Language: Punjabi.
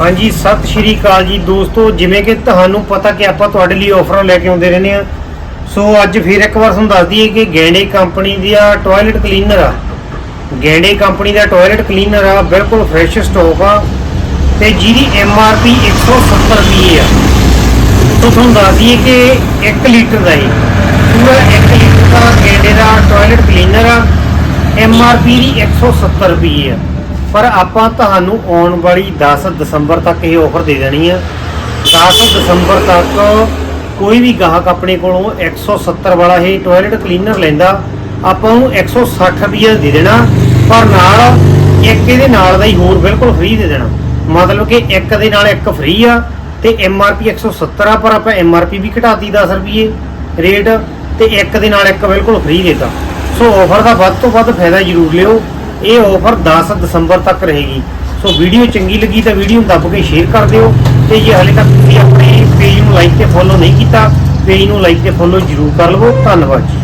ਹਾਂਜੀ, ਸਤਿ ਸ਼੍ਰੀ ਅਕਾਲ ਜੀ ਦੋਸਤੋ। ਜਿਵੇਂ ਕਿ ਤੁਹਾਨੂੰ ਪਤਾ ਕਿ ਆਪਾਂ ਤੁਹਾਡੇ ਲਈ ਆਫਰਾਂ ਲੈ ਕੇ ਆਉਂਦੇ ਰਹਿੰਦੇ ਆ ਸੋ ਅੱਜ ਫਿਰ ਇੱਕ ਵਾਰ ਤੁਹਾਨੂੰ ਦੱਸ ਦਈਏ ਕਿ ਗੈਂਡੇ ਕੰਪਨੀ ਦਾ ਟਾਇਲਟ ਕਲੀਨਰ ਆ। ਗੈਂਡੇ ਕੰਪਨੀ ਦਾ ਟਾਇਲਟ ਕਲੀਨਰ ਆ, ਬਿਲਕੁਲ ਫਰੈਸ਼ ਸਟਾਕ ਆ। ਤੇ ਜਿਹਦੀ ਐਮ ਆਰ ਪੀ 170 ਰੁਪਏ ਆ। ਸੋ ਤੁਹਾਨੂੰ ਦੱਸ ਦਈਏ ਕਿ 1 ਲੀਟਰ ਦਾ ਹੀ ਪੂਰਾ 1 ਲੀਟਰ ਦਾ ਗੈਂਡੇ ਦਾ ਟਾਇਲਟ ਕਲੀਨਰ ਆ। ਐਮ ਆਰ ਪੀ ਦੀ 170 ਰੁਪਏ ਆ। ਪਰ ਆਪਾਂ ਤੁਹਾਨੂੰ ਆਉਣ ਵਾਲੀ 10 ਦਸੰਬਰ ਤੱਕ ਇਹ ਆਫਰ ਦੇ ਦੇਣੀ ਆ। 10 ਦਸੰਬਰ ਤੱਕ ਕੋਈ ਵੀ ਗਾਹਕ ਆਪਣੇ ਕੋਲੋਂ 170 ਵਾਲਾ ਇਹ ਟਾਇਲਟ ਕਲੀਨਰ ਲੈਂਦਾ, ਆਪਾਂ ਉਹਨੂੰ 160 ਰੁਪਏ ਦੇ ਦੇਣਾ, ਪਰ ਨਾਲ ਇੱਕ ਇਹਦੇ ਨਾਲ ਦਾ ਹੀ ਹੋਰ ਬਿਲਕੁਲ ਫ੍ਰੀ ਦੇ ਦੇਣਾ। ਮਤਲਬ ਕਿ ਇੱਕ ਦੇ ਨਾਲ ਇੱਕ ਫ੍ਰੀ ਆ ਤੇ ਐਮਆਰਪੀ 170 ਆ, ਪਰ ਆਪਾਂ ਐਮਆਰਪੀ ਵੀ ਘਟਾਤੀ 10 ਰੁਪਏ ਰੇਟ ਤੇ ਇੱਕ ਦੇ ਨਾਲ ਇੱਕ ਬਿਲਕੁਲ ਫ੍ਰੀ ਦੇਤਾ। ਸੋ ਆਫਰ ਦਾ ਵੱਧ ਤੋਂ ਵੱਧ ਫਾਇਦਾ ਜ਼ਰੂਰ ਲਿਓ। ਇਹ ਆਫਰ 10 ਦਸੰਬਰ ਤੱਕ ਰਹੇਗੀ। ਸੋ ਵੀਡੀਓ ਚੰਗੀ ਲੱਗੀ ਤਾਂ ਵੀਡੀਓ ਨੂੰ ਦੱਬ ਕੇ ਸ਼ੇਅਰ ਕਰ ਦਿਓ ਤੇ ਜੇ ਹਾਲੇ ਤੱਕ ਤੁਸੀਂ ਆਪਣੇ ਪੇਜ ਨੂੰ ਲਾਈਕ ਤੇ ਫੋਲੋ ਨਹੀਂ ਕੀਤਾ ਪੇਜ ਨੂੰ ਲਾਈਕ ਤੇ ਫੋਲੋ ਜ਼ਰੂਰ ਕਰ ਲਵੋ। ਧੰਨਵਾਦ ਜੀ।